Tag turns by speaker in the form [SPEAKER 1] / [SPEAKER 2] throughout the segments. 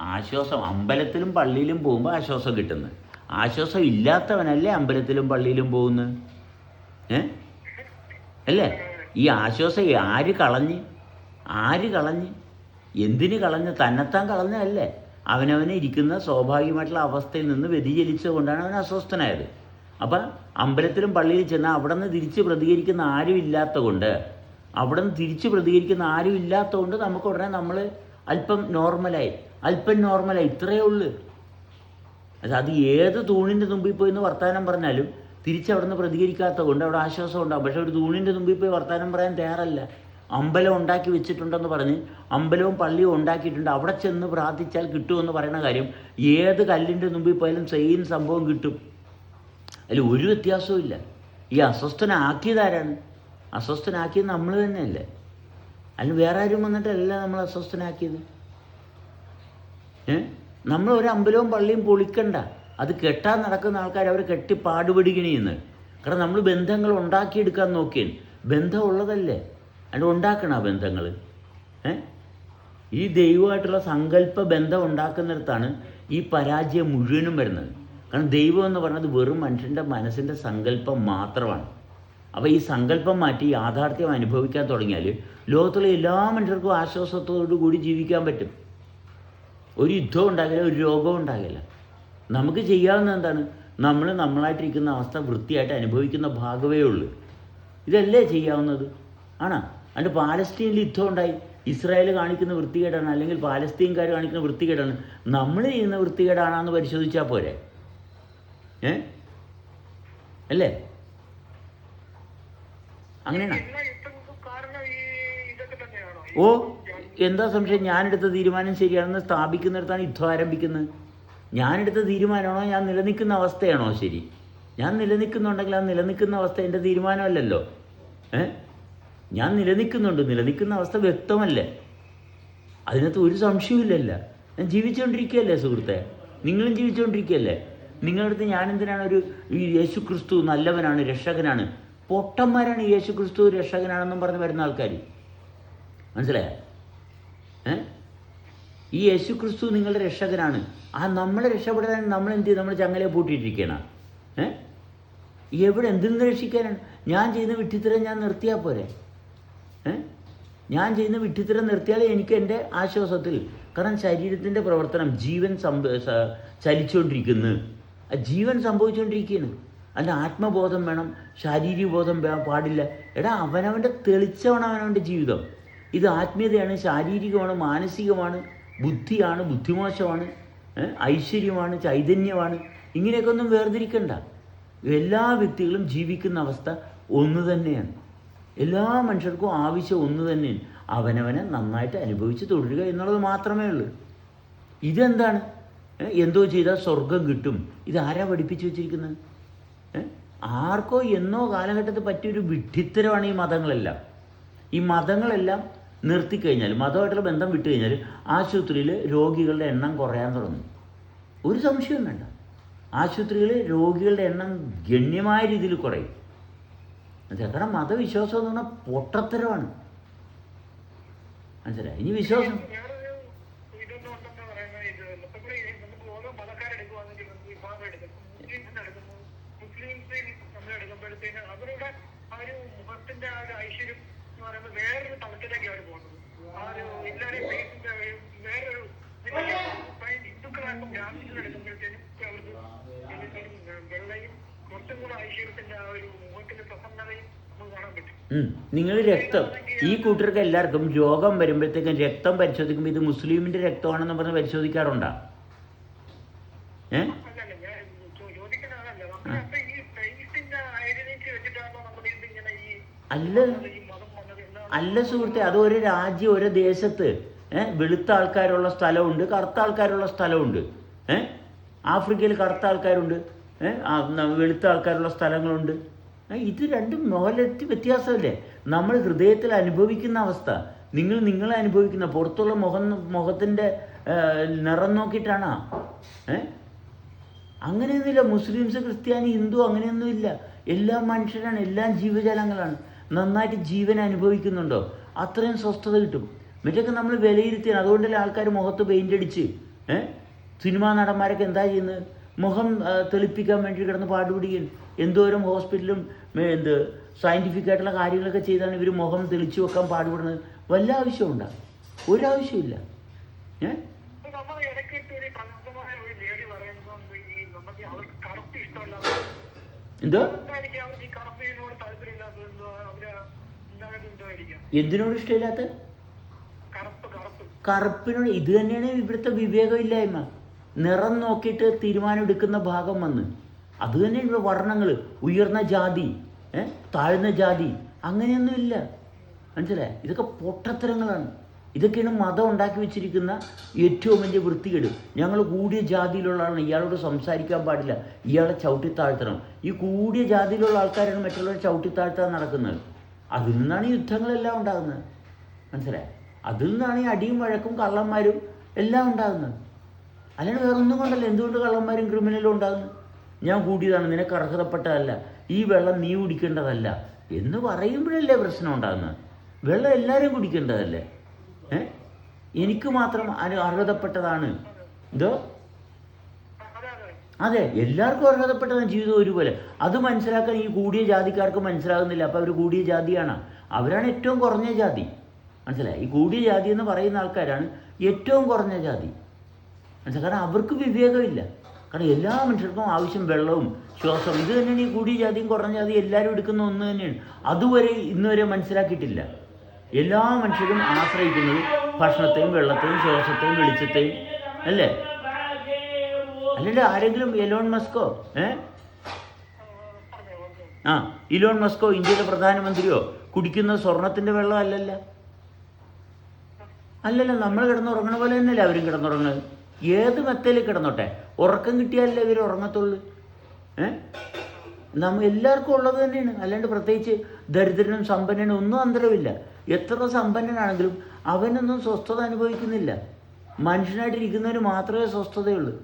[SPEAKER 1] ആശ്വാസം അമ്പലത്തിലും പള്ളിയിലും പോകുമ്പോൾ ആശ്വാസം കിട്ടുന്നു ആശ്വാസം ഇല്ലാത്തവനല്ലേ അമ്പലത്തിലും പള്ളിയിലും പോകുന്നത്? ഏ? അല്ലേ? ഈ ആശ്വാസം ആര് കളഞ്ഞ്? ആര് കളഞ്ഞ്? എന്തിന് കളഞ്ഞ്? തന്നെത്താൻ കളഞ്ഞല്ലേ അവനവന് ഇരിക്കുന്ന സ്വാഭാവികമായിട്ടുള്ള അവസ്ഥയിൽ നിന്ന് വ്യതിചലിച്ചുകൊണ്ടാണ് അവൻ അസ്വസ്ഥനായത്. അപ്പം അമ്പലത്തിലും പള്ളിയിൽ ചെന്നാൽ അവിടെ നിന്ന് തിരിച്ച് പ്രതികരിക്കുന്ന ആരും ഇല്ലാത്തതുകൊണ്ട് അവിടെ നിന്ന് തിരിച്ച് പ്രതികരിക്കുന്ന ആരും ഇല്ലാത്തതുകൊണ്ട് നമുക്ക് ഉടനെ നമ്മൾ അല്പം നോർമലായി. അല്പം നോർമലായി. ഇത്രയേ ഉള്ളൂ. അത് ഏത് തൂണിന്റെ തുമ്പിൽ പോയി എന്ന് വർത്തമാനം പറഞ്ഞാലും തിരിച്ചവിടെ നിന്ന് പ്രതികരിക്കാത്ത കൊണ്ട് അവിടെ ആശ്വാസം ഉണ്ടാകും പക്ഷെ ഒരു തൂണിന്റെ തുമ്പിൽ പോയി വർത്തമാനം പറയാൻ തയ്യാറല്ല. അമ്പലം ഉണ്ടാക്കി വെച്ചിട്ടുണ്ടെന്ന് പറഞ്ഞ് അമ്പലവും പള്ളിയും ഉണ്ടാക്കിയിട്ടുണ്ട്. അവിടെ ചെന്ന് പ്രാർത്ഥിച്ചാൽ കിട്ടുമെന്ന് പറയുന്ന കാര്യം ഏത് കല്ലിന്റെ മുമ്പിൽ പോയാലും സെയിം സംഭവം കിട്ടും. അതിൽ ഒരു വ്യത്യാസവും ഇല്ല ഈ അസ്വസ്ഥനാക്കിയതാരാണ് അസ്വസ്ഥനാക്കിയത് നമ്മൾ തന്നെയല്ലേ? അതിന് വേറെ ആരും വന്നിട്ടല്ല നമ്മൾ അസ്വസ്ഥനാക്കിയത്. നമ്മൾ ഒരു അമ്പലവും പള്ളിയും പൊളിക്കണ്ട. അത് കെട്ടാൻ നടക്കുന്ന ആൾക്കാർ അവർ കെട്ടി പാടുപിടിക്കണിന്ന് കാരണം നമ്മൾ ബന്ധങ്ങൾ ഉണ്ടാക്കിയെടുക്കാൻ നോക്കിയാണ് ബന്ധം ഉള്ളതല്ലേ? അല്ല ഉണ്ടാക്കണം ആ ബന്ധങ്ങൾ ഈ ദൈവമായിട്ടുള്ള സങ്കല്പ ബന്ധം ഉണ്ടാക്കുന്നിടത്താണ് ഈ പരാജയം മുഴുവനും വരുന്നത്. കാരണം ദൈവം എന്ന് പറയുന്നത് വെറും മനുഷ്യന്റെ മനസ്സിന്റെ സങ്കല്പം മാത്രമാണ്. അപ്പോൾ ഈ സങ്കല്പം മാറ്റി യാഥാർത്ഥ്യം അനുഭവിക്കാൻ തുടങ്ങിയാൽ ലോകത്തിലെ എല്ലാ മനുഷ്യർക്കും ആശ്വാസത്തോടു കൂടി ജീവിക്കാൻ പറ്റും. ഒരു യുദ്ധം ഉണ്ടാകില്ല ഒരു രോഗവും ഉണ്ടാകില്ല. നമുക്ക് ചെയ്യാവുന്ന എന്താണ്? നമ്മൾ നമ്മളായിട്ടിരിക്കുന്ന അവസ്ഥ വൃത്തിയായിട്ട് അനുഭവിക്കുന്ന ഭാഗമേ ഉള്ളൂ. ഇതല്ലേ ചെയ്യാവുന്നത്? ആണോ? അതുകൊണ്ട് പാലസ്തീനിൽ യുദ്ധം ഉണ്ടായി. ഇസ്രായേൽ കാണിക്കുന്ന വൃത്തികേടാണ് അല്ലെങ്കിൽ പാലസ്തീൻകാർ കാണിക്കുന്ന വൃത്തികേടാണ്. നമ്മൾ ചെയ്യുന്ന വൃത്തികേടാണെന്ന് പരിശോധിച്ചാൽ പോരെ? ഏ? അല്ലേ? അങ്ങനെയാണോ. ഓ എന്താ സംശയം? ഞാനെടുത്ത തീരുമാനം ശരിയാണെന്ന് സ്ഥാപിക്കുന്നിടത്താണ് യുദ്ധം ആരംഭിക്കുന്നത്. ഞാനെടുത്ത തീരുമാനമാണോ? ഞാൻ നിലനിൽക്കുന്ന അവസ്ഥയാണോ ശരി? ഞാൻ നിലനിൽക്കുന്നുണ്ടെങ്കിൽ ആ നിലനിൽക്കുന്ന അവസ്ഥ എന്റെ തീരുമാനമല്ലല്ലോ. ഏ? ഞാൻ നിലനിൽക്കുന്നുണ്ട്. നിലനിൽക്കുന്ന അവസ്ഥ വ്യക്തമല്ലേ. അതിനകത്ത് ഒരു സംശയവുമില്ലല്ല. ഞാൻ ജീവിച്ചുകൊണ്ടിരിക്കുകയല്ലേ സുഹൃത്തെ? നിങ്ങളും ജീവിച്ചുകൊണ്ടിരിക്കുകയല്ലേ? നിങ്ങളുടെ അടുത്ത് ഞാൻ എന്തിനാണ് ഒരു ഈ യേശു ക്രിസ്തു നല്ലവനാണ് രക്ഷകനാണ്? പൊട്ടന്മാരാണ് യേശു ക്രിസ്തു രക്ഷകനാണെന്നും പറഞ്ഞ് വരുന്ന ആൾക്കാർ മനസ്സിലായ? ഈ യേശു ക്രിസ്തു നിങ്ങളുടെ രക്ഷകനാണ്. ആ നമ്മളെ രക്ഷപ്പെടാൻ നമ്മൾ എന്ത് ചെയ്യും നമ്മൾ ചങ്ങലയെ പൂട്ടിയിട്ടിരിക്കണം ഏ? എവിടെ എന്തിന്ന് രക്ഷിക്കാനാണ്? ഞാൻ ചെയ്യുന്ന വിട്ടിത്തരം ഞാൻ നിർത്തിയാൽ പോരെ? ഞാൻ ചെയ്യുന്ന വിട്ടിത്തരം നിർത്തിയാലേ എനിക്ക് എന്റെ ആശ്വാസത്തിൽ കാരണം ശരീരത്തിന്റെ പ്രവർത്തനം ജീവൻ സംഭ ചലിച്ചുകൊണ്ടിരിക്കുന്നു. ജീവൻ സംഭവിച്ചുകൊണ്ടിരിക്കുകയാണ്. അല്ല ആത്മബോധം വേണം ശാരീരിക ബോധം പാടില്ല. എടാ അവനവന്റെ തെളിച്ചമാണ് അവനവന്റെ ജീവിതം. ഇത് ആത്മീയതയാണ് ശാരീരികമാണ് മാനസികമാണ് ബുദ്ധിയാണ് ബുദ്ധിമോശമാണ് ഐശ്വര്യമാണ് ചൈതന്യമാണ്. ഇങ്ങനെയൊക്കെ ഒന്നും വേർതിരിക്കണ്ട. എല്ലാ വ്യക്തികളും ജീവിക്കുന്ന അവസ്ഥ ഒന്ന് തന്നെയാണ്. എല്ലാ മനുഷ്യർക്കും ആവശ്യം ഒന്ന് തന്നെയാണ്. അവനവനെ നന്നായിട്ട് അനുഭവിച്ച് തുടരുക എന്നുള്ളത് മാത്രമേ ഉള്ളൂ. ഇതെന്താണ്? എന്തോ ചെയ്താൽ സ്വർഗം കിട്ടും. ഇതാരാ പഠിപ്പിച്ചു വെച്ചിരിക്കുന്നത്? ആർക്കോ എന്നോ കാലഘട്ടത്തിൽ പറ്റിയൊരു വിഡ്ഢിത്തരമാണ് ഈ മതങ്ങളെല്ലാം. ഈ മതങ്ങളെല്ലാം നിർത്തിക്കഴിഞ്ഞാൽ മതമായിട്ടുള്ള ബന്ധം വിട്ടു കഴിഞ്ഞാൽ ആശുപത്രിയിൽ രോഗികളുടെ എണ്ണം കുറയാൻ തുടങ്ങും. ഒരു സംശയവും വേണ്ട. ആശുപത്രികളിൽ രോഗികളുടെ എണ്ണം ഗണ്യമായ രീതിയിൽ കുറയും. കാരണം മതവിശ്വാസം എന്ന് പറഞ്ഞാൽ പൊട്ടത്തരമാണ്. മനസ്സിലായി? ഇനി വിശ്വാസം
[SPEAKER 2] വേറൊരു ഇതൊന്നും ഉണ്ടെന്ന് പറയുന്നത് ഇത് മൊത്തത്തിൽ ഈ നമുക്ക് ഓരോ മതക്കാരെടുക്കുവാണെങ്കിൽ നമുക്ക് വിഭാഗം എടുക്കും മുസ്ലിംസിനെ എടുക്കുന്നു മുസ്ലിംസിൽ നമ്മൾ എടുക്കുമ്പോഴത്തേന് അവരുടെ ആ ഒരു മുഖത്തിന്റെ ആ ഒരു ഐശ്വര്യം എന്ന് പറയുമ്പോൾ വേറൊരു തലത്തിലേക്ക് അവർ പോകുന്നത്. ആ ഒരു എല്ലാവരെയും ഫേസിന്റെ വേറൊരു ഈ ഹിന്ദുക്കളായപ്പോൾ എടുക്കുമ്പോഴത്തേനും അവർക്ക് വെള്ളയും കുറച്ചും കൂടെ ഐശ്വര്യത്തിന്റെ ആ ഒരു മുഖത്തിന്റെ പ്രസന്നതയും
[SPEAKER 1] നിങ്ങൾ രക്തം. ഈ കൂട്ടർക്ക് എല്ലാവർക്കും രോഗം വരുമ്പോഴത്തേക്കും രക്തം പരിശോധിക്കുമ്പോൾ ഇത് മുസ്ലിമിന്റെ രക്തമാണെന്ന് പറഞ്ഞ് പരിശോധിക്കാറുണ്ടോ? ഏ
[SPEAKER 2] അല്ലല്ല, ഞാൻ ചോ- ചോദിക്കുന്ന അതല്ല. നമ്മൾ അപ്പൊ ഈ ഫെയ്ത്തിന്റെ ഐഡന്റിറ്റി വെച്ചിട്ടാണോ നമ്മൾ ഇതിങ്ങനെ ഈ
[SPEAKER 1] അല്ല. അല്ല സുഹൃത്തെ അത് ഒരു രാജ്യം ഒരു ദേശത്ത് വെളുത്ത ആൾക്കാരുള്ള സ്ഥലമുണ്ട് കറുത്ത ആൾക്കാരുള്ള സ്ഥലമുണ്ട് ഏഹ് ആഫ്രിക്കയിൽ കറുത്ത ആൾക്കാരുണ്ട് വെളുത്ത ആൾക്കാരുള്ള സ്ഥലങ്ങളുണ്ട്. ഇത് രണ്ടും മോലത്തി വ്യത്യാസമല്ലേ? നമ്മൾ ഹൃദയത്തിൽ അനുഭവിക്കുന്ന അവസ്ഥ. നിങ്ങൾ നിങ്ങളെ അനുഭവിക്കുന്ന പുറത്തുള്ള മുഖം മുഖത്തിന്റെ നിറം നോക്കിയിട്ടാണോ? ഏ? അങ്ങനെയൊന്നുമില്ല. മുസ്ലിംസ് ക്രിസ്ത്യാനി ഹിന്ദു അങ്ങനെയൊന്നുമില്ല. എല്ലാ മനുഷ്യരാണ് എല്ലാം ജീവജാലങ്ങളാണ്. നന്നായിട്ട് ജീവൻ അനുഭവിക്കുന്നുണ്ടോ? അത്രയും സ്വസ്ഥത കിട്ടും. മറ്റൊക്കെ നമ്മൾ വിലയിരുത്തിയാണ്. അതുകൊണ്ടല്ലേ ആൾക്കാർ മുഖത്ത് പെയിന്റ് അടിച്ച് ഏ? സിനിമാ നടന്മാരൊക്കെ എന്താ ചെയ്യുന്നത്? മുഖം തെളിപ്പിക്കാൻ വേണ്ടി കിടന്ന് പാടുപിടിക്കും എന്തോരം ഹോസ്പിറ്റലും എന്ത് സയന്റിഫിക് ആയിട്ടുള്ള കാര്യങ്ങളൊക്കെ ചെയ്താണ് ഇവർ മുഖം തെളിച്ചു വെക്കാൻ പാടുപെടുന്നത് വല്ല ആവശ്യമുണ്ടോ ഒരാവശ്യമില്ല ഏ? എന്തോ? എന്തിനോട് ഇഷ്ടമില്ലാത്ത?
[SPEAKER 2] കറുപ്പ് കറുപ്പ്.
[SPEAKER 1] കറുപ്പിനോട് ഇത് തന്നെയാണ് ഇവിടുത്തെ വിവേകമില്ലായ്മ. നിറം നോക്കിയിട്ട് തീരുമാനം എടുക്കുന്ന ഭാഗം വന്ന്. അത് തന്നെയാണ് ഇവിടെ വർണങ്ങൾ ഉയർന്ന ജാതി താഴ്ന്ന ജാതി. അങ്ങനെയൊന്നുമില്ല. മനസ്സിലെ ഇതൊക്കെ പൊട്ടത്തരങ്ങളാണ്. ഇതൊക്കെയാണ് മതം ഉണ്ടാക്കി വെച്ചിരിക്കുന്ന ഏറ്റവും വലിയ വൃത്തികേട്. ഞങ്ങൾ കൂടിയ ജാതിയിലുള്ള ആളാണ്. ഇയാളോട് സംസാരിക്കാൻ പാടില്ല. ഇയാളെ ചവിട്ടി താഴ്ത്തണം ഈ കൂടിയ ജാതിയിലുള്ള ആൾക്കാരാണ് മറ്റുള്ളവരെ ചവിട്ടി താഴ്ത്താൻ നടക്കുന്നത്. അതിൽ നിന്നാണ് യുദ്ധങ്ങളെല്ലാം ഉണ്ടാകുന്നത്. മനസ്സിലായി? അതിൽ നിന്നാണ് ഈ അടിയും വഴക്കും കള്ളന്മാരും എല്ലാം ഉണ്ടാകുന്നത്. അല്ലാണ്ട് വേറെ ഒന്നും കൊണ്ടല്ല. എന്തുകൊണ്ട് കള്ളന്മാരും ക്രിമിനലും ഉണ്ടാകുന്നു ഞാൻ കൂടിയതാണ് നിനക്ക് അർഹതപ്പെട്ടതല്ല. ഈ വെള്ളം നീ കുടിക്കേണ്ടതല്ല. എന്ന് പറയുമ്പോഴല്ലേ പ്രശ്നം ഉണ്ടാകുന്നത്? വെള്ളം എല്ലാവരും കുടിക്കേണ്ടതല്ലേ? എനിക്ക് മാത്രം അർഹതപ്പെട്ടതാണ്. എന്തോ?
[SPEAKER 2] അതെ
[SPEAKER 1] എല്ലാവർക്കും അർഹതപ്പെട്ടതാണ് ജീവിതം ഒരുപോലെ. അത് മനസ്സിലാക്കാൻ ഈ കൂടിയ ജാതിക്കാർക്ക് മനസ്സിലാകുന്നില്ല. അപ്പോൾ അവർ കൂടിയ ജാതിയാണ്. അവരാണ് ഏറ്റവും കുറഞ്ഞ ജാതി. മനസ്സിലായി? ഈ കൂടിയ ജാതി എന്ന് പറയുന്ന ആൾക്കാരാണ് ഏറ്റവും കുറഞ്ഞ ജാതി. മനസ്സിലായി? കാരണം അവർക്ക് വിവേകമില്ല. കാരണം എല്ലാ മനുഷ്യർക്കും ആവശ്യം വെള്ളവും ശ്വാസം ഇത് തന്നെയാണ് ഈ കൂടിയ ജാതിയും കുറഞ്ഞ ജാതിയും എല്ലാവരും എടുക്കുന്ന ഒന്ന് തന്നെയാണ്. അതുവരെ ഇന്നുവരെ മനസ്സിലാക്കിയിട്ടില്ല. എല്ലാ മനുഷ്യരും ആശ്രയിക്കുന്നത് ഭക്ഷണത്തെയും വെള്ളത്തെയും ശ്വാസത്തെയും വെളിച്ചത്തെയും അല്ലേ? അല്ലെങ്കിൽ ആരെങ്കിലും എലോൺ മസ്കോ ഏ? ആ ഇലോൺ മസ്കോ ഇന്ത്യയിലെ പ്രധാനമന്ത്രിയോ? കുടിക്കുന്ന സ്വർണത്തിന്റെ വെള്ളം അല്ലല്ല. അല്ലല്ല നമ്മൾ കിടന്നുറങ്ങണ പോലെ തന്നെയല്ലേ അവരും കിടന്നുറങ്ങുന്നത് ഏത് മെത്തയിൽ കിടന്നോട്ടെ? ഉറക്കം കിട്ടിയാലല്ലേ ഇവർ ഉറങ്ങത്തുള്ളൂ. ഏ? നമ്മ എല്ലാവർക്കും ഉള്ളത് തന്നെയാണ്. അല്ലാണ്ട് പ്രത്യേകിച്ച് ദരിദ്രനും സമ്പന്നനും ഒന്നും അന്തരമില്ല എത്ര സമ്പന്നനാണെങ്കിലും അവനൊന്നും സ്വസ്ഥത അനുഭവിക്കുന്നില്ല. മനുഷ്യനായിട്ടിരിക്കുന്നവന് മാത്രമേ സ്വസ്ഥതയുള്ളൂ.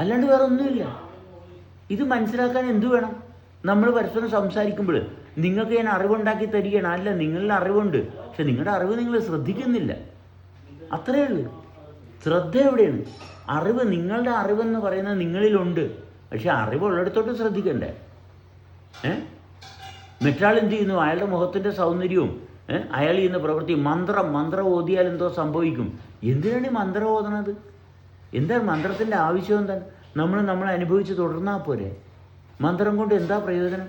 [SPEAKER 1] അല്ലാണ്ട് വേറെ ഒന്നുമില്ല ഇത് മനസ്സിലാക്കാൻ എന്തു വേണം? നമ്മൾ പരസ്പരം സംസാരിക്കുമ്പോൾ നിങ്ങൾക്ക് ഞാൻ അറിവുണ്ടാക്കി തരികയാണ്. അല്ല നിങ്ങളുടെ അറിവുണ്ട്. പക്ഷെ നിങ്ങളുടെ അറിവ് നിങ്ങൾ ശ്രദ്ധിക്കുന്നില്ല. അത്രയേ ഉള്ളൂ. ശ്രദ്ധ എവിടെയാണ്? അറിവ് നിങ്ങളുടെ അറിവെന്ന് പറയുന്നത് നിങ്ങളിലുണ്ട്. പക്ഷെ അറിവുള്ളിടത്തോട്ട് ശ്രദ്ധിക്കണ്ടേ? ഏ? മറ്റാൾ എന്ത് ചെയ്യുന്നു? അയാളുടെ മുഖത്തിന്റെ സൗന്ദര്യവും അയാൾ ചെയ്യുന്ന പ്രവൃത്തി മന്ത്രം മന്ത്രം ഓതിയാൽ എന്തോ സംഭവിക്കും. എന്തിനാണ് ഈ മന്ത്രം ഓതണത്? എന്താണ് മന്ത്രത്തിന്റെ ആവശ്യം എന്താണ് നമ്മൾ നമ്മൾ അനുഭവിച്ച് തുടർന്നാൽ പോരെ. മന്ത്രം കൊണ്ട് എന്താ പ്രയോജനം?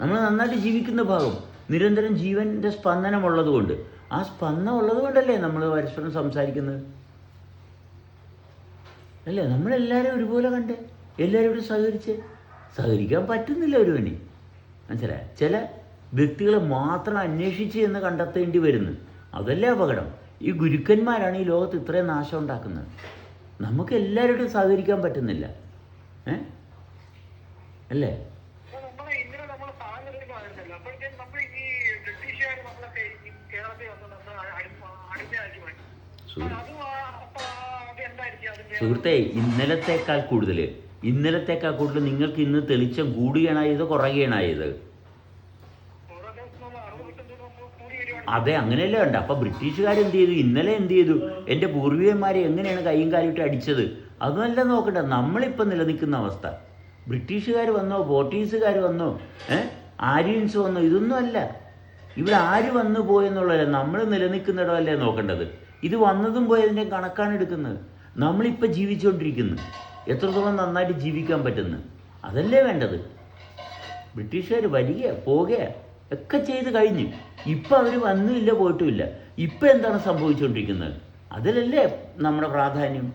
[SPEAKER 1] നമ്മൾ നന്നായിട്ട് ജീവിക്കുന്ന ഭാഗം നിരന്തരം ജീവന്റെ സ്പന്ദനമുള്ളത് കൊണ്ട് ആ സ്പന്ദനം ഉള്ളത് കൊണ്ടല്ലേ നമ്മൾ പരസ്പരം സംസാരിക്കുന്നത്? അല്ലേ? നമ്മളെല്ലാവരും ഒരുപോലെ കണ്ടേ? ഇവിടെ സഹകരിച്ച്? സഹകരിക്കാൻ പറ്റുന്നില്ല ഒരുവന്. മനസ്സിലായ? ചില വ്യക്തികളെ മാത്രം അന്വേഷിച്ച് എന്ന് കണ്ടെത്തേണ്ടി വരുന്നു. അതല്ലേ അപകടം? ഈ ഗുരുക്കന്മാരാണ് ഈ ലോകത്ത് ഇത്രയും നാശം ഉണ്ടാക്കുന്നത്. നമുക്ക് എല്ലാവരോടും സഹകരിക്കാൻ പറ്റുന്നില്ല. ഏ? അല്ലേ? സുഹൃത്തെ ഇന്നലത്തേക്കാൾ കൂടുതൽ ഇന്നലത്തേക്കാൾ കൂടുതൽ നിങ്ങൾക്ക് ഇന്ന് തെളിച്ചം കൂടുകയാണായത് കുറയുകയാണായത്. അതെ അങ്ങനെയല്ലേ ഉണ്ട് അപ്പൊ ബ്രിട്ടീഷുകാർ എന്ത് ചെയ്തു? ഇന്നലെ എന്ത് ചെയ്തു? എന്റെ പൂർവികന്മാരെ എങ്ങനെയാണ് കൈയും കാലിട്ട് അടിച്ചത്? അതല്ല നോക്കണ്ട നമ്മളിപ്പോൾ നിലനിൽക്കുന്ന അവസ്ഥ. ബ്രിട്ടീഷുകാർ വന്നോ പോർട്ടീസുകാർ വന്നോ ഏഹ് ആര്യൻസ് വന്നോ ഇതൊന്നും അല്ല. ഇവിടെ ആര് വന്നു പോയെന്നുള്ളതല്ല നമ്മൾ നിലനിൽക്കുന്നിടമല്ലേ നോക്കേണ്ടത്. ഇത് വന്നതും പോയതിന്റെ കണക്കാണ് എടുക്കുന്നത്. നമ്മളിപ്പോൾ ജീവിച്ചുകൊണ്ടിരിക്കുന്നു. എത്രത്തോളം നന്നായിട്ട് ജീവിക്കാൻ പറ്റുന്നു? അതല്ലേ വേണ്ടത്. ബ്രിട്ടീഷുകാർ വരിക പോകുക ഒക്കെ ചെയ്ത് കഴിഞ്ഞു. ഇപ്പം അവർ വന്നുമില്ല പോയിട്ടുമില്ല ഇപ്പം എന്താണ് സംഭവിച്ചുകൊണ്ടിരിക്കുന്നത് അതിലല്ലേ നമ്മുടെ പ്രാധാന്യം?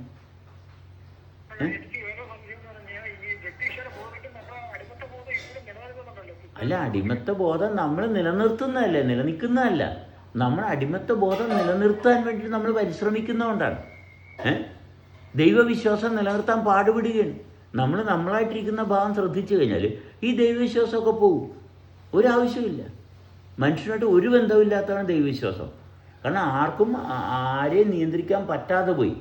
[SPEAKER 1] അല്ല അടിമത്ത ബോധം നമ്മൾ നിലനിർത്തുന്നതല്ലേ? നിലനിൽക്കുന്നതല്ല. നമ്മൾ അടിമത്ത ബോധം നിലനിർത്താൻ വേണ്ടി നമ്മൾ പരിശ്രമിക്കുന്നതുകൊണ്ടാണ്. ഏ? ദൈവവിശ്വാസം നിലനിർത്താൻ പാടുപെടുകയാണ്. നമ്മൾ നമ്മളായിട്ടിരിക്കുന്ന ഭാവം ശ്രദ്ധിച്ചു കഴിഞ്ഞാൽ ഈ ദൈവവിശ്വാസമൊക്കെ പോകും ഒരാവശ്യമില്ല മനുഷ്യനായിട്ട് ഒരു ബന്ധമില്ലാത്തതാണ് ദൈവവിശ്വാസം. കാരണം ആർക്കും ആരെയും നിയന്ത്രിക്കാൻ പറ്റാതെ പോയി.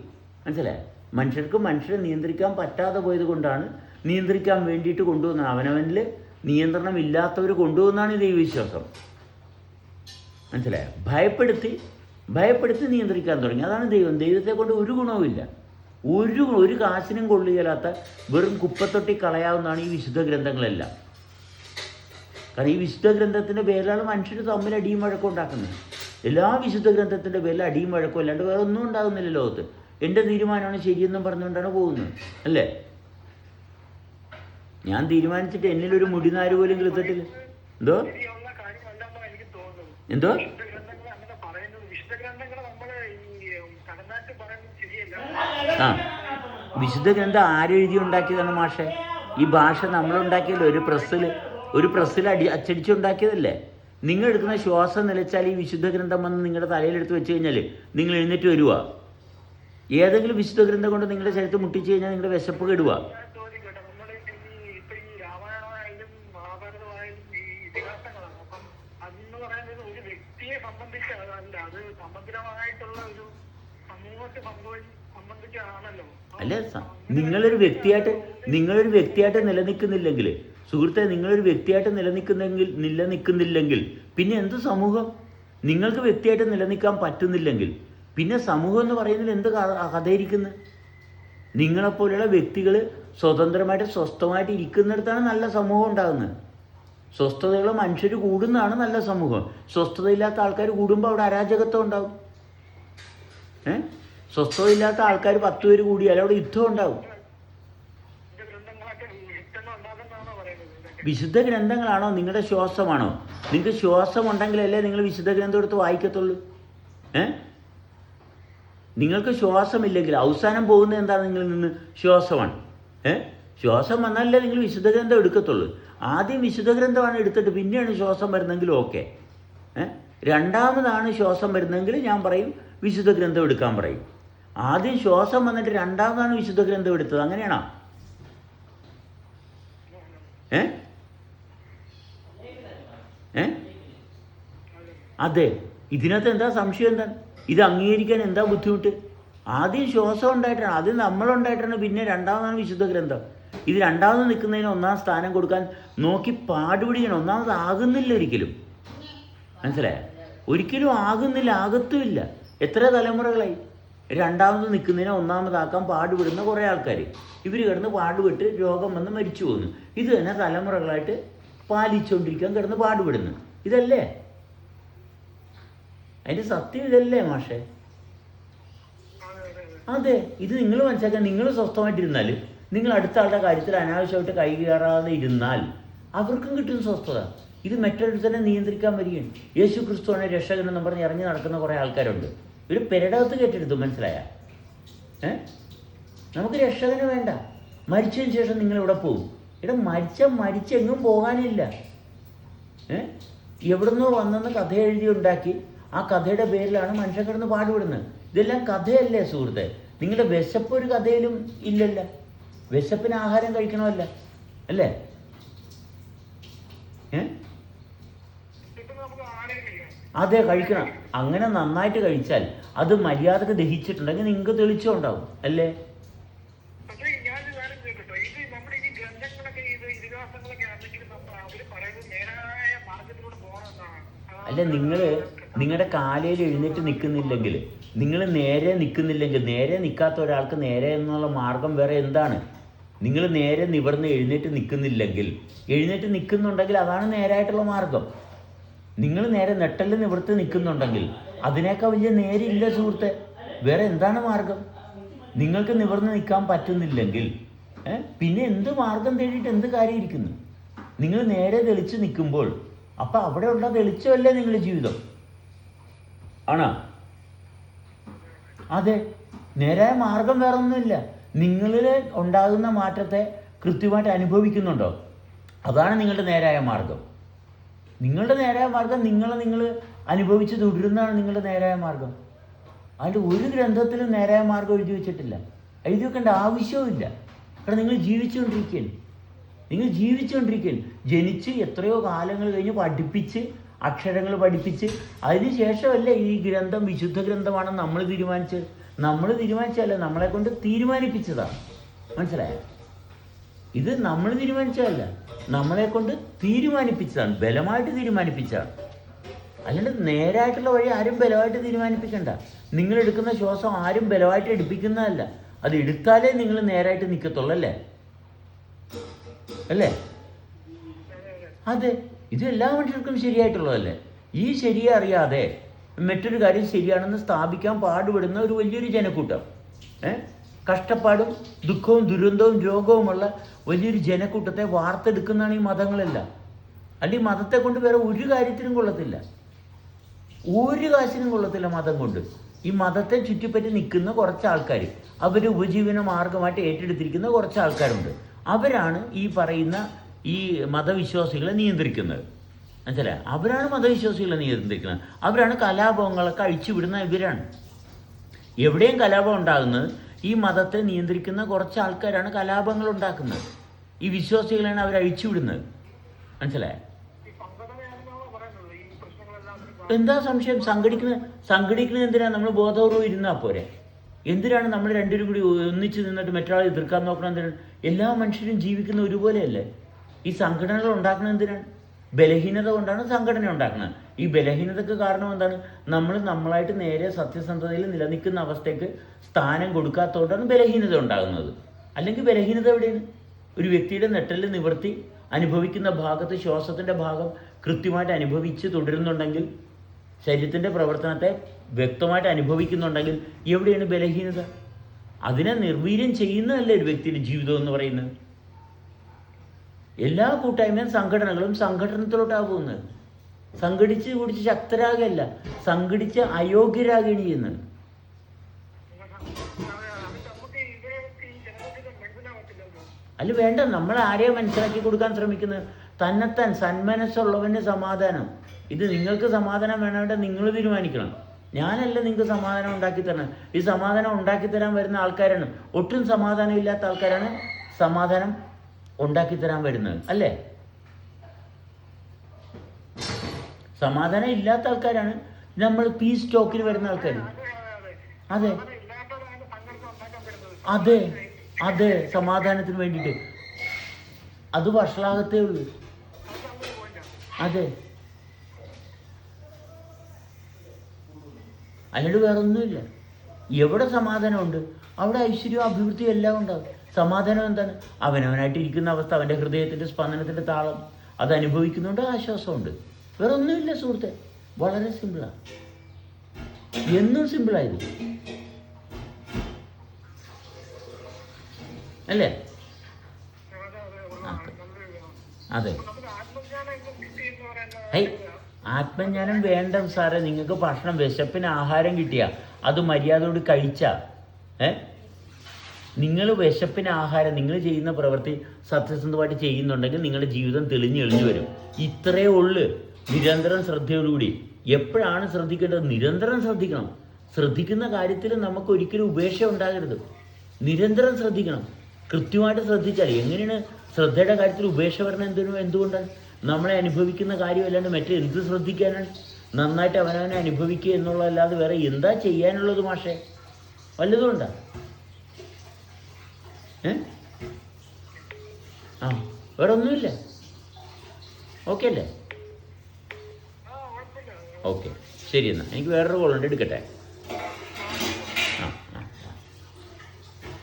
[SPEAKER 1] മനസ്സിലായി? മനുഷ്യർക്ക് മനുഷ്യരെ നിയന്ത്രിക്കാൻ പറ്റാതെ പോയത് കൊണ്ടാണ് നിയന്ത്രിക്കാൻ വേണ്ടിയിട്ട് കൊണ്ടുവന്നത്. അവനവനിൽ നിയന്ത്രണം ഇല്ലാത്തവർ കൊണ്ടുവന്നാണ് ഈ ദൈവവിശ്വാസം. മനസ്സിലായോ? ഭയപ്പെടുത്തി ഭയപ്പെടുത്തി നിയന്ത്രിക്കാൻ തുടങ്ങി. അതാണ് ദൈവം. ദൈവത്തെ കൊണ്ട് ഒരു ഗുണവുമില്ല. ഒരു ഒരു കാശിനും കൊള്ളുകയില്ലാത്ത വെറും കുപ്പത്തൊട്ടി കളയാവുന്നതാണ് ഈ വിശുദ്ധ ഗ്രന്ഥങ്ങളെല്ലാം. കാരണം ഈ വിശുദ്ധ ഗ്രന്ഥത്തിന്റെ പേരിലാണ് മനുഷ്യർ തമ്മിൽ അടിയും വഴക്കം ഉണ്ടാക്കുന്നത്. എല്ലാ വിശുദ്ധ ഗ്രന്ഥത്തിന്റെ പേരിൽ അടിയും വഴക്കം അല്ലാണ്ട് വേറെ ഒന്നും ഉണ്ടാകുന്നില്ല ലോകത്ത്. എന്റെ തീരുമാനമാണ് ശരിയെന്നും പറഞ്ഞുകൊണ്ടാണ് പോകുന്നത്. അല്ലേ? ഞാൻ തീരുമാനിച്ചിട്ട് എന്നിൽ ഒരു മുടിനാര് പോലും കിളുത്തിട്ടില്ല. എന്തോ? എന്തോ? ആ. വിശുദ്ധ ഗ്രന്ഥം ആരെഴുതി ഉണ്ടാക്കിയതാണ് മാഷെ? ഈ ഭാഷ നമ്മളുണ്ടാക്കിയല്ലോ ഒരു പ്രസ്സിൽ ഒരു പ്രസ്സിൽ അടി അച്ചടിച്ചുണ്ടാക്കിയതല്ലേ നിങ്ങൾ എടുക്കുന്ന ശ്വാസം നിലച്ചാൽ ഈ വിശുദ്ധ ഗ്രന്ഥം വന്ന് നിങ്ങളുടെ തലയിലെടുത്ത് വെച്ച് കഴിഞ്ഞാൽ നിങ്ങൾ എഴുന്നേറ്റ് വരുക ഏതെങ്കിലും വിശുദ്ധ ഗ്രന്ഥം കൊണ്ട് നിങ്ങളുടെ ശരീരത്തിൽ മുട്ടിച്ച് കഴിഞ്ഞാൽ നിങ്ങളുടെ വിശപ്പ് കെടുക
[SPEAKER 2] സംബന്ധിച്ച് അല്ല അത് സമഗ്രമായിട്ടുള്ള ഒരു സമൂഹത്തെ സംഭവി സംബന്ധിച്ചാണല്ലോ
[SPEAKER 1] അല്ല നിങ്ങളൊരു വ്യക്തിയായിട്ട് നിങ്ങളൊരു വ്യക്തിയായിട്ട് നിലനിൽക്കുന്നില്ലെങ്കിൽ സുഹൃത്തെ നിങ്ങളൊരു വ്യക്തിയായിട്ട് നിലനിൽക്കുന്നെങ്കിൽ നിലനിൽക്കുന്നില്ലെങ്കിൽ പിന്നെ എന്ത് സമൂഹം? നിങ്ങൾക്ക് വ്യക്തിയായിട്ട് നിലനിൽക്കാൻ പറ്റുന്നില്ലെങ്കിൽ പിന്നെ സമൂഹം എന്ന് പറയുന്നതിൽ എന്ത് കഥയിരിക്കുന്നത് കഥയിരിക്കുന്നു? നിങ്ങളെപ്പോലെയുള്ള വ്യക്തികൾ സ്വതന്ത്രമായിട്ട് സ്വസ്ഥമായിട്ട് ഇരിക്കുന്നിടത്താണ് നല്ല സമൂഹം ഉണ്ടാകുന്നത്. സ്വസ്ഥതയുള്ള മനുഷ്യർ കൂടുന്നതാണ് നല്ല സമൂഹം. സ്വസ്ഥതയില്ലാത്ത ആൾക്കാർ കൂടുമ്പോൾ അവിടെ അരാജകത്വം ഉണ്ടാവും. ഏ? സ്വസ്ഥതയില്ലാത്ത ആൾക്കാർ പത്ത് പേര് കൂടിയാൽ അവിടെ യുദ്ധം ഉണ്ടാവും. വിശുദ്ധ ഗ്രന്ഥങ്ങളാണോ നിങ്ങളുടെ ശ്വാസമാണോ? നിങ്ങൾക്ക് ശ്വാസം ഉണ്ടെങ്കിലല്ലേ നിങ്ങൾ വിശുദ്ധ ഗ്രന്ഥം എടുത്ത് വായിക്കത്തുള്ളൂ? ഏ? നിങ്ങൾക്ക് ശ്വാസമില്ലെങ്കിൽ അവസാനം പോകുന്നത് എന്താണ് നിങ്ങളിൽ നിന്ന്? ശ്വാസമാണ്. ഏ? ശ്വാസം വന്നാലല്ലേ നിങ്ങൾ വിശുദ്ധ ഗ്രന്ഥം എടുക്കത്തുള്ളൂ. ആദ്യം വിശുദ്ധ ഗ്രന്ഥമാണ് എടുത്തിട്ട് പിന്നെയാണ് ശ്വാസം വരുന്നെങ്കിൽ ഓക്കെ. രണ്ടാമതാണ് ശ്വാസം വരുന്നെങ്കിൽ ഞാൻ പറയും വിശുദ്ധ ഗ്രന്ഥം എടുക്കാൻ പറയും. ആദ്യം ശ്വാസം വന്നിട്ട് രണ്ടാമതാണ് വിശുദ്ധ ഗ്രന്ഥം എടുത്തത്. അങ്ങനെയാണോ? ഏ? ഏ? അതെ. ഇതിനകത്ത് എന്താ സംശയം എന്താ? ഇത് അംഗീകരിക്കാൻ എന്താ ബുദ്ധിമുട്ട്? ആദ്യം ശ്വാസം ഉണ്ടായിട്ടാണ്. ആദ്യം നമ്മളുണ്ടായിട്ടാണ് പിന്നെ രണ്ടാമതാണ് വിശുദ്ധ ഗ്രന്ഥം. ഇത് രണ്ടാമത് നിൽക്കുന്നതിന് ഒന്നാം സ്ഥാനം കൊടുക്കാൻ നോക്കി പാടുപിടിക്കണം ഒന്നാമത് ആകുന്നില്ല ഒരിക്കലും. മനസ്സിലായ? ഒരിക്കലും ആകുന്നില്ല. ആകത്തുമില്ല. എത്ര തലമുറകളായി? രണ്ടാമത് നിൽക്കുന്നതിനെ ഒന്നാമതാക്കാൻ പാടുപെടുന്ന കുറേ ആൾക്കാർ ഇവർ കിടന്ന് പാടുപെട്ട് രോഗം വന്ന് മരിച്ചു പോകുന്നു ഇത് തന്നെ തലമുറകളായിട്ട് പാലിച്ചുകൊണ്ടിരിക്കാൻ കിടന്ന് പാടുപെടുന്നു. ഇതല്ലേ? അതിന്റെ സത്യം ഇതല്ലേ മാഷേ?
[SPEAKER 2] അതെ
[SPEAKER 1] ഇത് നിങ്ങൾ മനസ്സിലാക്കാൻ നിങ്ങൾ സ്വസ്ഥമായിട്ടിരുന്നാൽ നിങ്ങൾ അടുത്ത ആളുടെ കാര്യത്തിൽ അനാവശ്യമായിട്ട് കൈ കയറാതെ ഇരുന്നാൽ അവർക്കും കിട്ടുന്ന സ്വസ്ഥത. ഇത് മറ്റൊരുത്തനെ നിയന്ത്രിക്കാൻ വരികയാണ്. യേശു ക്രിസ്തുവാണ് രക്ഷകൻ എന്ന് പറഞ്ഞ് ഇറങ്ങി നടക്കുന്ന കുറേ ആൾക്കാരുണ്ട്. ഒരു പെരടകത്ത് കേട്ടെടുത്തു മനസ്സിലായ? ഏ? നമുക്ക് രക്ഷകന് വേണ്ട. മരിച്ചതിന് ശേഷം നിങ്ങൾ ഇവിടെ പോകും ഇവിടെ മരിച്ച മരിച്ചെങ്ങും പോകാനില്ല. ഏ? എവിടുന്നോ വന്നെന്ന് കഥ എഴുതി ഉണ്ടാക്കി ആ കഥയുടെ പേരിലാണ് മനുഷ്യൻ കിടന്ന് പാടുപെടുന്നത്. ഇതെല്ലാം കഥയല്ലേ സുഹൃത്തെ? നിങ്ങളുടെ വിശപ്പ് ഒരു കഥയിലും ഇല്ലല്ല. വിശപ്പിന് ആഹാരം കഴിക്കണമല്ല അല്ലേ? ഏ
[SPEAKER 2] ഇപ്പൊ നമുക്ക് ആരെയും കഴിയാം
[SPEAKER 1] അതെ കഴിക്കണം. അങ്ങനെ നന്നായിട്ട് കഴിച്ചാൽ അത് മര്യാദയ്ക്ക് ദഹിച്ചിട്ടുണ്ടെങ്കിൽ നിങ്ങൾക്ക് തെളിച്ചം ഉണ്ടാവും അല്ലേ അല്ല നിങ്ങൾ നിങ്ങളുടെ കാലയിൽ എഴുന്നേറ്റ് നിൽക്കുന്നില്ലെങ്കിൽ നിങ്ങൾ നേരെ നിൽക്കുന്നില്ലെങ്കിൽ നേരെ നിൽക്കാത്ത ഒരാൾക്ക് നേരെ എന്നുള്ള മാർഗം വേറെ എന്താണ്? നിങ്ങൾ നേരെ നിവർന്ന് എഴുന്നേറ്റ് നിൽക്കുന്നില്ലെങ്കിൽ എഴുന്നേറ്റ് നിൽക്കുന്നുണ്ടെങ്കിൽ അതാണ് നേരായിട്ടുള്ള മാർഗം. നിങ്ങൾ നേരെ നെട്ടൽ നിവർത്തി നിൽക്കുന്നുണ്ടെങ്കിൽ അതിനേക്കാൾ വലിയ നേരില്ല സുഹൃത്തെ. വേറെ എന്താണ് മാർഗം? നിങ്ങൾക്ക് നിവർന്ന് നിൽക്കാൻ പറ്റുന്നില്ലെങ്കിൽ പിന്നെ എന്ത് മാർഗം തേടിയിട്ട് എന്ത് കാര്യം ഇരിക്കുന്നു നിങ്ങൾ നേരെ തെളിച്ച് നിൽക്കുമ്പോൾ അപ്പം അവിടെയുള്ള തെളിച്ചമല്ലേ നിങ്ങളുടെ ജീവിതം? ആണോ? അതെ. നേരായ മാർഗം വേറെ ഒന്നുമില്ല നിങ്ങളിൽ ഉണ്ടാകുന്ന മാറ്റത്തെ കൃത്യമായിട്ട് അനുഭവിക്കുന്നുണ്ടോ? അതാണ് നിങ്ങളുടെ നേരായ മാർഗം. നിങ്ങളുടെ നേരായ മാർഗം നിങ്ങളെ നിങ്ങൾ അനുഭവിച്ച് തുടരുന്നതാണ് നിങ്ങളുടെ നേരായ മാർഗം. അതിന്റെ ഒരു ഗ്രന്ഥത്തിലും നേരായ മാർഗം എഴുതി വെച്ചിട്ടില്ല. എഴുതി വെക്കേണ്ട ആവശ്യവുമില്ല. കാരണം നിങ്ങൾ ജീവിച്ചുകൊണ്ടിരിക്കുകയാണ്. നിങ്ങൾ ജീവിച്ചുകൊണ്ടിരിക്കുകയാണ്. ജനിച്ച് എത്രയോ കാലങ്ങൾ കഴിഞ്ഞ് പഠിപ്പിച്ച് അക്ഷരങ്ങൾ പഠിപ്പിച്ച് അതിനുശേഷമല്ലേ ഈ ഗ്രന്ഥം വിശുദ്ധ ഗ്രന്ഥമാണെന്ന് നമ്മൾ തീരുമാനിച്ചത്? നമ്മൾ തീരുമാനിച്ചല്ല നമ്മളെ കൊണ്ട് തീരുമാനിപ്പിച്ചതാണ്. മനസ്സിലായോ? ഇത് നമ്മൾ തീരുമാനിച്ചതല്ല. നമ്മളെ കൊണ്ട് തീരുമാനിപ്പിച്ചതാണ്. ബലമായിട്ട് തീരുമാനിപ്പിച്ചതാണ്. അല്ലാണ്ട് നേരായിട്ടുള്ള വഴി ആരും ബലമായിട്ട് തീരുമാനിപ്പിക്കണ്ട. നിങ്ങൾ എടുക്കുന്ന ശ്വാസം ആരും ബലമായിട്ട് എടുപ്പിക്കുന്നതല്ല. അത് എടുത്താലേ നിങ്ങൾ നേരായിട്ട് നിൽക്കത്തുള്ളൂ അല്ലേ? അല്ലേ? അതെ. ഇത് എല്ലാ മനുഷ്യർക്കും ശരിയായിട്ടുള്ളതല്ലേ? ഈ ശരിയെ അറിയാതെ മറ്റൊരു കാര്യം ശരിയാണെന്ന് സ്ഥാപിക്കാൻ പാടുപെടുന്ന ഒരു വലിയൊരു ജനക്കൂട്ടം. ഏ? കഷ്ടപ്പാടും ദുഃഖവും ദുരന്തവും രോഗവുമുള്ള വലിയൊരു ജനക്കൂട്ടത്തെ വാർത്തെടുക്കുന്നതാണ് ഈ മതങ്ങളെല്ലാം. അല്ലെങ്കിൽ മതത്തെ കൊണ്ട് വേറെ ഒരു കാര്യത്തിനും കൊള്ളത്തില്ല. ഒരു കാശിനും കൊള്ളത്തില്ല മതം കൊണ്ട്. ഈ മതത്തെ ചുറ്റിപ്പറ്റി നിൽക്കുന്ന കുറച്ച് ആൾക്കാർ അവർ ഉപജീവന മാർഗമായിട്ട് ഏറ്റെടുത്തിരിക്കുന്ന കുറച്ച് ആൾക്കാരുണ്ട്. അവരാണ് ഈ പറയുന്ന ഈ മതവിശ്വാസികളെ നിയന്ത്രിക്കുന്നത്. മനസ്സിലായി? അവരാണ് മതവിശ്വാസികളെ നിയന്ത്രിക്കുന്നത്. അവരാണ് കലാപങ്ങളൊക്കെ അഴിച്ചുവിടുന്ന ഇവരാണ്. എവിടെയും കലാപം ഉണ്ടാകുന്നത് ഈ മതത്തെ നിയന്ത്രിക്കുന്ന കുറച്ച് ആൾക്കാരാണ് കലാപങ്ങൾ ഉണ്ടാക്കുന്നത് ഈ വിശ്വാസികളാണ് അവർ അഴിച്ചുവിടുന്നത്. മനസ്സിലായോ? എന്താ സംശയം? സംഘടിക്കുന്ന സംഘടിക്കുന്നത് എന്തിനാ? നമ്മൾ ബോധപൂർവം ഇരുന്നാൽ പോരെ? എന്തിനാണ് നമ്മൾ രണ്ടുപേരും കൂടി ഒന്നിച്ച് നിന്നിട്ട് മറ്റൊരാളെ എതിർക്കാൻ നോക്കണം? എന്തിനാണ്? എല്ലാ മനുഷ്യരും ജീവിക്കുന്ന ഒരുപോലെയല്ലേ? ഈ സംഘടനകൾ ഉണ്ടാക്കണം എന്തിനാണ്? ബലഹീനത കൊണ്ടാണ് സംഘടന ഉണ്ടാക്കുന്നത്. ഈ ബലഹീനതക്ക് കാരണം എന്താണ്? നമ്മൾ നമ്മളായിട്ട് നേരെ സത്യസന്ധതയിൽ നിലനിൽക്കുന്ന അവസ്ഥയ്ക്ക് സ്ഥാനം കൊടുക്കാത്തതുകൊണ്ടാണ് ബലഹീനത ഉണ്ടാകുന്നത്. അല്ലെങ്കിൽ ബലഹീനത എവിടെയാണ്? ഒരു വ്യക്തിയുടെ നെട്ടലിൽ നിവർത്തി അനുഭവിക്കുന്ന ഭാഗത്ത് ശ്വാസത്തിന്റെ ഭാഗം കൃത്യമായിട്ട് അനുഭവിച്ച് തുടരുന്നുണ്ടെങ്കിൽ ശരീരത്തിന്റെ പ്രവർത്തനത്തെ വ്യക്തമായിട്ട് അനുഭവിക്കുന്നുണ്ടെങ്കിൽ എവിടെയാണ് ബലഹീനത? അതിനെ നിർവീര്യം ചെയ്യുന്നതല്ലേ ഒരു വ്യക്തിയുടെ ജീവിതം എന്ന് പറയുന്നത്. എല്ലാ കൂട്ടായ്മയും സംഘടനകളും സംഘടനത്തിലോട്ടാണ് പോകുന്നത് സംഘടിച്ച് കുടിച്ച് ശക്തരാകല്ല സംഘടിച്ച് അയോഗ്യരാകുകയാണ് ചെയ്യുന്നത് അല്ല വേണ്ട നമ്മൾ ആരെയും മനസ്സിലാക്കി കൊടുക്കാൻ ശ്രമിക്കുന്നത്? തന്നെത്താൻ സന്മനസ്സുള്ളവന് സമാധാനം. ഇത് നിങ്ങൾക്ക് സമാധാനം വേണമെങ്കിൽ നിങ്ങൾ തീരുമാനിക്കണം. ഞാനല്ല നിങ്ങൾക്ക് സമാധാനം ഉണ്ടാക്കി തരണം ഈ സമാധാനം ഉണ്ടാക്കി തരാൻ വരുന്ന ആൾക്കാരാണ്. ഒട്ടും സമാധാനം ഇല്ലാത്ത ആൾക്കാരാണ്. സമാധാനം ഉണ്ടാക്കി തരാൻ വരുന്നത് അല്ലേ? സമാധാനം ഇല്ലാത്ത ആൾക്കാരാണ്. നമ്മൾ പീസ് ടോക്കിന് വരുന്ന ആൾക്കാർ
[SPEAKER 2] അതെ. അതെ.
[SPEAKER 1] അതെ. സമാധാനത്തിന് വേണ്ടിയിട്ട്. അത് വഷളാകത്തേ ഉള്ളൂ.
[SPEAKER 2] അതെ.
[SPEAKER 1] അല്ലാണ്ട് വേറൊന്നുമില്ല. എവിടെ സമാധാനമുണ്ട്? അവിടെ ഐശ്വര്യവും അഭിവൃദ്ധിയും എല്ലാം ഉണ്ടാകും. സമാധാനം എന്താണ്? അവനവനായിട്ട് ഇരിക്കുന്ന അവസ്ഥ അവന്റെ ഹൃദയത്തിന്റെ സ്പന്ദനത്തിന്റെ താളം അത് അനുഭവിക്കുന്നുണ്ട് ആശ്വാസമുണ്ട്. വേറെ ഒന്നുമില്ല സുഹൃത്തെ. വളരെ സിമ്പിളാണ് എന്നും സിമ്പിളായത് അല്ലേ?
[SPEAKER 2] അതെ. നമുക്ക് ആത്മജ്ഞാനം
[SPEAKER 1] വേണ്ട സാറേ. നിങ്ങൾക്ക് ഭക്ഷണം വിശപ്പിന് ആഹാരം കിട്ടിയ. അത് മര്യാദയോട് കഴിച്ച. ഏ? നിങ്ങൾ വിശപ്പിന് ആഹാരം നിങ്ങൾ ചെയ്യുന്ന പ്രവൃത്തി സത്യസന്ധമായിട്ട് ചെയ്യുന്നുണ്ടെങ്കിൽ നിങ്ങളുടെ ജീവിതം തെളിഞ്ഞു എളിഞ്ഞു വരും. ഇത്രയേ ഉള്ളു. നിരന്തരം ശ്രദ്ധയോടുകൂടി. എപ്പോഴാണ് ശ്രദ്ധിക്കേണ്ടത്? നിരന്തരം ശ്രദ്ധിക്കണം. ശ്രദ്ധിക്കുന്ന കാര്യത്തിൽ നമുക്ക് ഒരിക്കലും ഉപേക്ഷ ഉണ്ടാകരുത്. നിരന്തരം ശ്രദ്ധിക്കണം. കൃത്യമായിട്ട് ശ്രദ്ധിച്ചാൽ എങ്ങനെയാണ് ശ്രദ്ധയുടെ കാര്യത്തിൽ ഉപേക്ഷ വരണം എന്തിനും എന്തുകൊണ്ടാണ്? നമ്മളെ അനുഭവിക്കുന്ന കാര്യമല്ലാണ്ട് മറ്റേ എന്ത് ശ്രദ്ധിക്കാനാണ്? നന്നായിട്ട് അവനവനെ അനുഭവിക്കുക എന്നുള്ളതല്ലാതെ വേറെ എന്താ ചെയ്യാനുള്ളത് മാഷേ? വല്ലതും ഉണ്ടാ? ഏ? ആ വേറെ ഒന്നുമില്ല ഓക്കെ അല്ലേ ഓക്കെ ശരി എന്നാൽ എനിക്ക് വേറൊരു കോളുണ്ട് എടുക്കട്ടെ?